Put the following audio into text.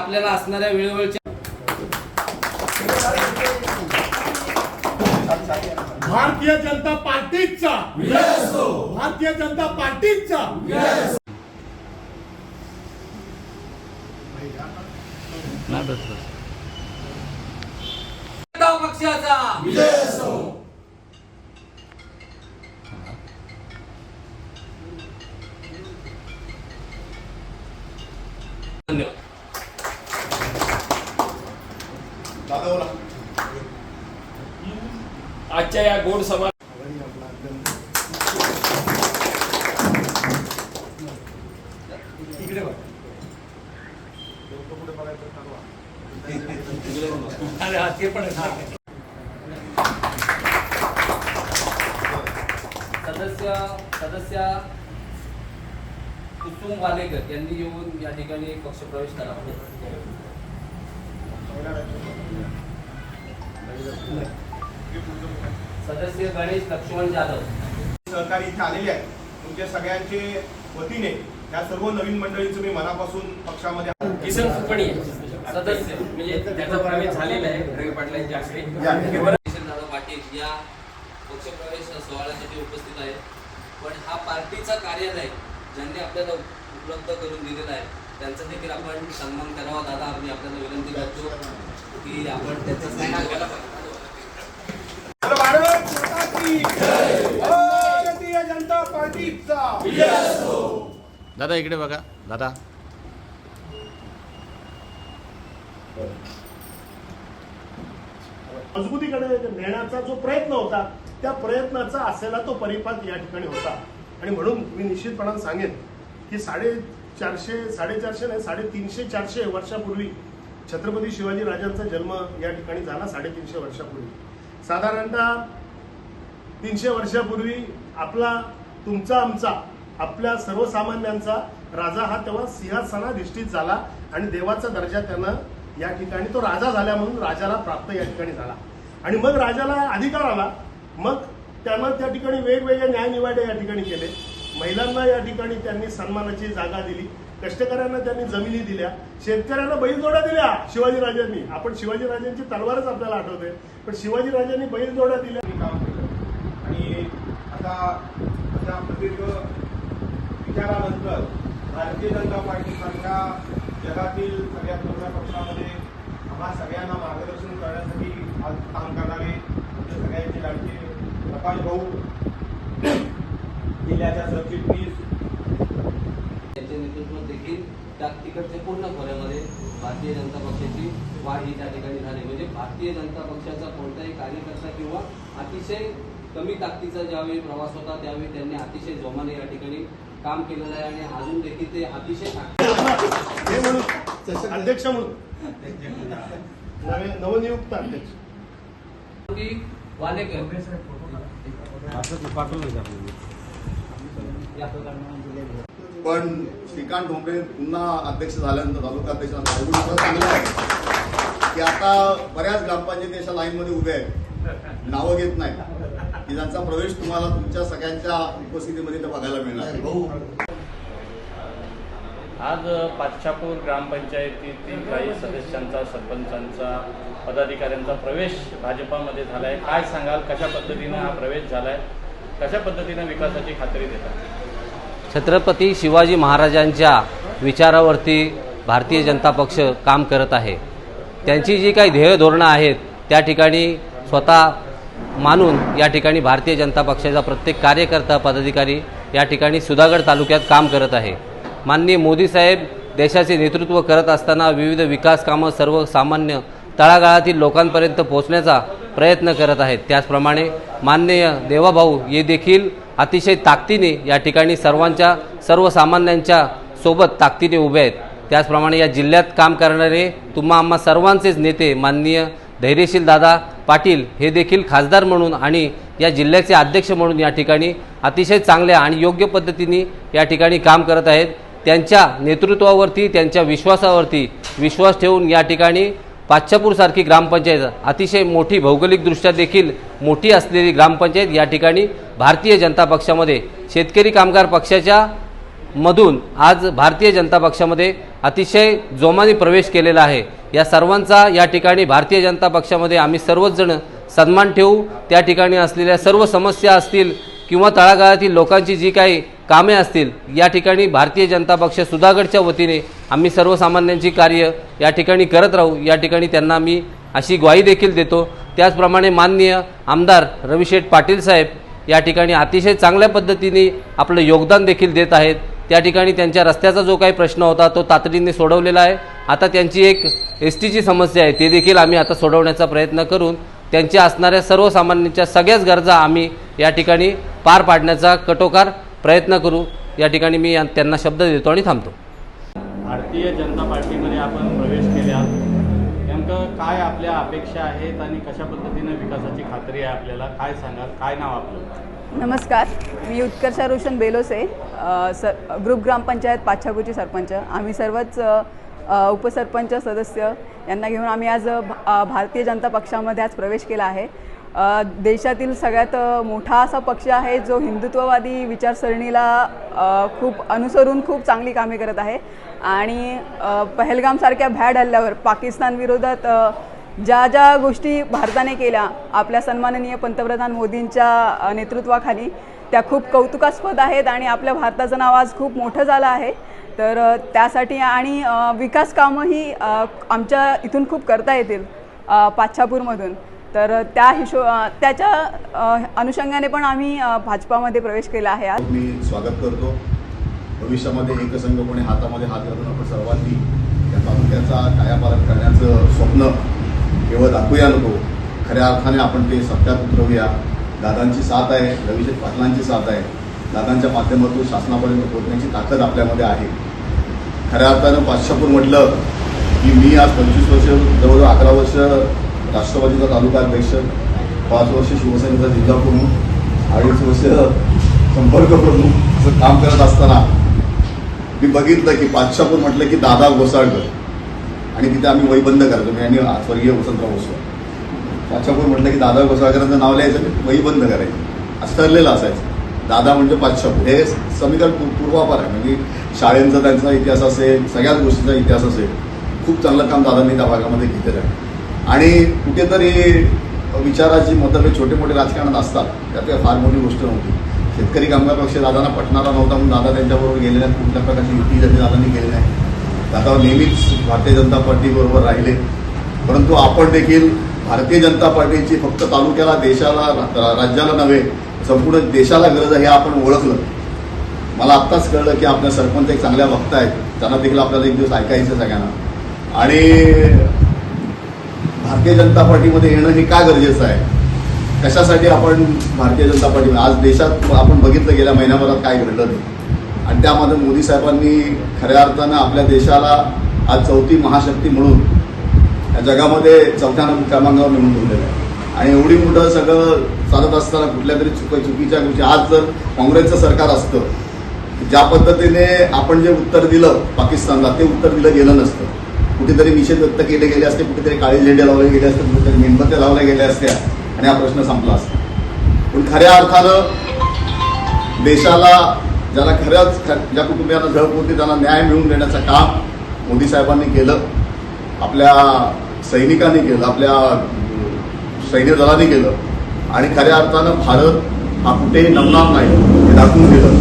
आपल्याला असणाऱ्या वेळोवेळच्या भारतीय जनता पार्टीचा. भारतीय जनता पार्टीचा. जनता पक्षाचा. आजच्या या गोड सभा सदस्य सदस्य कुसुम वालेकर यांनी येऊन या ठिकाणी पक्षप्रवेश करावा सदस्य गणेश लक्ष्मण जाधव. सहकारी इथे आलेले आहेत. तुमच्या सगळ्यांचे वतीने या सर्व नवीन मंडळींचं मी मनापासून पक्षामध्ये किसन फुकणी सदस्य म्हणजे त्याचा प्रवेश झालेला आहे रवी पाटलांच्या हस्ते. दादा पाटील या पक्षप्रवेश सोहळ्यासाठी उपस्थित आहेत. पण हा पार्टीचा कार्यालय ज्यांनी आपल्याला उपलब्ध करून दिलेला आहे त्यांचा देखील आपण सन्मान करावा. दादा आम्ही आपल्याला विनंती करतो की आपण त्यांचा सन्मान केला पाहिजे भारत माता की जय! भारतीय जनता पार्टीचा दादा इकडे बघा. दादा. मजबूतीकडे नेण्याचा जो प्रयत्न होता त्या प्रयत्नाचा असलेला तो परिपाक या ठिकाणी होता. आणि म्हणून मी निश्चितपणाने सांगेन की साडे चारशे साडेचारशे नाही साडेतीनशे चारशे वर्षापूर्वी छत्रपती शिवाजी राजांचा जन्म या ठिकाणी झाला साडेतीनशे वर्षापूर्वी. साधारणतः तीनशे वर्षापूर्वी आपला तुमचा आमचा आपल्या सर्वसामान्यांचा राजा हा तेव्हा सिंहासनाधिष्ठित झाला आणि देवाचा दर्जा त्यानं या ठिकाणी तो राजा झाल्या म्हणून राजाला प्राप्त या ठिकाणी झाला. आणि मग राजाला अधिकार आला. मग त्यानं त्या ठिकाणी वेगवेगळे न्यायनिवाडे या ठिकाणी केले. महिलांना या ठिकाणी त्यांनी सन्मानाची जागा दिली कष्टकऱ्यांना त्यांनी जमिनी दिल्या शेतकऱ्यांना बैलजोड्या दिल्या शिवाजीराजांनी. आपण शिवाजीराजांची तलवारच आपल्याला आठवते पण शिवाजीराजांनी बैलजोड्या दिल्या. काम केलं. आणि आता आता प्रदीर्घ विचारानंतर भारतीय जनता पार्टीसारख्या जगातील सगळ्यात मोठ्या पक्षामध्ये आम्हा सगळ्यांना मार्गदर्शन करण्यासाठी आज काम करणारे सगळ्यांचे लाडके प्रकाश भाऊ जिल्ह्याच्या सरचिटणीस त्यांच्या नेतृत्वात देखील त्या तिकडच्या पूर्ण खोऱ्यामध्ये भारतीय जनता पक्षाची वाढ ही त्या ठिकाणी झाली. म्हणजे भारतीय जनता पक्षाचा कोणताही कार्यकर्ता किंवा अतिशय कमी ताकदीचा ज्यावेळी प्रवास होता त्यावेळी त्यांनी अतिशय जोमाने या ठिकाणी काम केलेलं आहे आणि अजून देखील ते अतिशय हे अध्यक्ष म्हणून. नवे नवनियुक्त अध्यक्ष. वालेकर. पण श्रीकांत ठोंबरे पुन्हा अध्यक्ष झाल्यानंतर तालुका अध्यक्ष चांगलं आहे. की आता बऱ्याच ग्रामपंचायती अशा लाईनमध्ये उभ्या आहेत. नावं घेत नाही की ज्यांचा प्रवेश तुम्हाला तुमच्या सगळ्यांच्या उपस्थितीमध्ये बघायला मिळणार आहे. आज पाचशापूर ग्रामपंचायतीतील काही सदस्यांचा सरपंचांचा पदाधिकाऱ्यांचा प्रवेश भाजपामध्ये झाला आहे काय सांगाल? कशा पद्धतीनं हा प्रवेश झाला आहे कशा पद्धतीनं विकासाची खात्री देतात? छत्रपती शिवाजी महाराजांच्या विचारावरती भारतीय जनता पक्ष काम करत आहे. त्यांची जी काही ध्येय धोरणं आहेत त्या ठिकाणी स्वतः मानून या ठिकाणी भारतीय जनता पक्षाचा प्रत्येक कार्यकर्ता पदाधिकारी या ठिकाणी सुधागड तालुक्यात काम करत आहे. माननीय मोदी साहेब देशाचे नेतृत्व करत असताना विविध विकास कामं सर्वसामान्य तळागाळातील लोकांपर्यंत पोहोचण्याचा प्रयत्न करत आहेत. त्याचप्रमाणे माननीय देवाभाऊ हे देखील अतिशय ताकदीने या ठिकाणी सर्वांच्या सर्वसामान्यांच्या सोबत ताकदीने उभे आहेत. त्याचप्रमाणे या जिल्ह्यात काम करणारे तुम्हा आम्हा सर्वांचेच नेते माननीय धैर्यशील दादा पाटील हे देखील खासदार म्हणून आणि या जिल्ह्याचे अध्यक्ष म्हणून या ठिकाणी अतिशय चांगल्या आणि योग्य पद्धतीने या ठिकाणी काम करत आहेत. त्यांच्या नेतृत्वावरती त्यांच्या विश्वासावरती विश्वास ठेवून या ठिकाणी पाच्छापूरसारखी ग्रामपंचायत. अतिशय मोठी भौगोलिकदृष्ट्या देखील मोठी असलेली ग्रामपंचायत या ठिकाणी भारतीय जनता पक्षामध्ये शेतकरी कामगार पक्षाच्या मधून आज भारतीय जनता पक्षामध्ये अतिशय जोमाने प्रवेश केलेला आहे. या सर्वांचा या ठिकाणी भारतीय जनता पक्षामध्ये आम्ही सर्वचजण सन्मान ठेवू. त्या ठिकाणी असलेल्या सर्व समस्या असतील किंवा तळागाळातील लोकांची जी काही कामे असतील या ठिकाणी भारतीय जनता पक्ष सुधागडच्या वतीने आम्ही सर्वसामान्यांची कार्य या ठिकाणी करत राहू. या ठिकाणी त्यांना मी अशी ग्वाही देखील देतो. त्याचप्रमाणे माननीय आमदार रविशेठ पाटील साहेब या ठिकाणी अतिशय चांगल्या पद्धतीने आपलं योगदान देखील देत आहेत. त्या ठिकाणी त्यांच्या रस्त्याचा जो काही प्रश्न होता तो तातडीने सोडवलेला आहे. आता त्यांची एक एस टीची समस्या आहे ते देखील आम्ही आता सोडवण्याचा प्रयत्न करून त्यांच्या असणाऱ्या सर्वसामान्यांच्या सगळ्याच गरजा आम्ही या ठिकाणी पार पाडण्याचा कटोकार प्रयत्न करू. या ठिकाणी मी त्यांना शब्द देतो आणि थांबतो. भारतीय जनता पार्टीमध्ये आपण प्रवेश केला नेमकं काय आपल्या अपेक्षा आहेत आणि कशा पद्धतीनं विकासाची खात्री आहे आपल्याला? काय सांगाल? काय नाव आपलं? नमस्कार. मी उत्कर्षा रोशन बेलोसे स ग्रुप ग्रामपंचायत पाच्छापूरची सरपंच. आम्ही सर्वच उपसरपंच सदस्य. यांना घेऊन आम्ही आज भा- भारतीय जनता पक्षामध्ये आज प्रवेश केला आहे. देशातील सगळ्यात मोठा असा पक्ष आहे जो हिंदुत्ववादी विचारसरणीला खूप अनुसरून खूप चांगली कामे करत आहे. आणि पहलगामसारख्या भॅड हल्ल्यावर पाकिस्तान विरोधात ज्या ज्या गोष्टी भारताने केल्या आपल्या सन्माननीय पंतप्रधान मोदींच्या नेतृत्वाखाली त्या खूप कौतुकास्पद आहेत आणि आपल्या भारताचं नाव आज खूप मोठं झालं आहे. तर त्यासाठी आणि विकास कामंही आमच्या इथून खूप करता येतील पाच्छापूरमधून. तर त्या हिशो त्याच्या अनुषंगाने पण आम्ही भाजपामध्ये प्रवेश केला आहे आज. मी स्वागत करतो. भविष्यामध्ये एकसंघपणे हातामध्ये हात घालून आपण सर्वांनी या तालुक्याचा कायापालन करण्याचं स्वप्न केवळ दाखवूया नको. खऱ्या अर्थाने आपण ते सत्यात उतरवूया. दादांची साथ आहे रविशेष पाटलांची साथ आहे. दादांच्या माध्यमातून शासनापर्यंत पोहोचण्याची ताकद आपल्यामध्ये आहे. खऱ्या अर्थानं पाचशापूर म्हटलं की मी आज पंचवीस वर्ष जवळजवळ अकरा वर्ष राष्ट्रवादीचा तालुका अध्यक्ष पाच वर्ष शिवसेनेचा जिल्हा प्रमुख अडीच वर्ष संपर्क प्रमुख असं काम करत असताना मी बघितलं की पाचशापूर म्हटलं की दादा घोसाळकर आणि तिथे आम्ही वही बंद करायचो मी आणि स्वर्गीय वसंतराव घोसाळ पाचशापूर म्हटलं की दादा घोसाळकरांचं नाव लिहायचं आणि वही बंद करायचं. असं ठरलेलं असायचं. दादा म्हणजे पाचशापूर हे समीकरण पू- पूर्वापार आहे. म्हणजे शाळेंचा त्यांचा इतिहास असेल सगळ्याच गोष्टीचा इतिहास असेल खूप चांगलं काम दादांनी त्या भागामध्ये घेतलेलं आहे. आणि कुठेतरी विचाराची मतभेद छोटे मोठे राजकारणात असतात. त्यात काही फार मोठी गोष्ट नव्हती. शेतकरी कामगार पक्ष दादांना पटणारा नव्हता म्हणून दादा त्यांच्याबरोबर गेले आहेत. कुठल्या प्रकारची युती त्यांनी दादांनी केली नाही. दादा नेहमीच भारतीय जनता पार्टीबरोबर राहिले. परंतु आपण देखील भारतीय जनता पार्टीची फक्त तालुक्याला देशाला राज्याला नव्हे संपूर्ण देशाला गरज आहे हे आपण ओळखलं. मला आत्ताच कळलं की आपल्या सरपंच एक चांगल्या वक्ता आहेत. त्यांना देखील आपल्याला एक दिवस ऐकायचं आहे सगळ्यांना. आणि भारतीय जनता पार्टीमध्ये येणं हे का गरजेचं आहे? कशासाठी आपण भारतीय जनता पार्टी आज देशात आपण बघितलं गेल्या महिन्याभरात काय घडलं नाही. आणि त्यामध्ये मोदी साहेबांनी खऱ्या अर्थानं आपल्या देशाला आज चौथी महाशक्ती म्हणून या जगामध्ये चौथ्या क्रमांकावर नेमून ठेवलेलं आहे. आणि एवढी मोठं सगळं चालत असताना कुठल्या तरी चुक चुकीच्या गोष्टी आज जर काँग्रेसचं सरकार असतं ज्या पद्धतीने आपण जे उत्तर दिलं पाकिस्तानला ते उत्तर दिलं गेलं नसतं. कुठेतरी निषेध व्यक्त केले गेले असते कुठेतरी काळे झेंडे लावले गेले असते कुठेतरी मेणबत्त्या लावल्या गेल्या असत्या. आणि हा प्रश्न संपला असता. पण खऱ्या अर्थानं देशाला ज्याला खऱ्याच ज्या कुटुंबियांना झळप होती त्यांना न्याय मिळवून देण्याचं काम मोदी साहेबांनी केलं आपल्या सैनिकांनी केलं आपल्या सैन्य दलाने केलं आणि खऱ्या अर्थानं भारत हा कुठेही नमणार नाही हे दाखवून दिलं.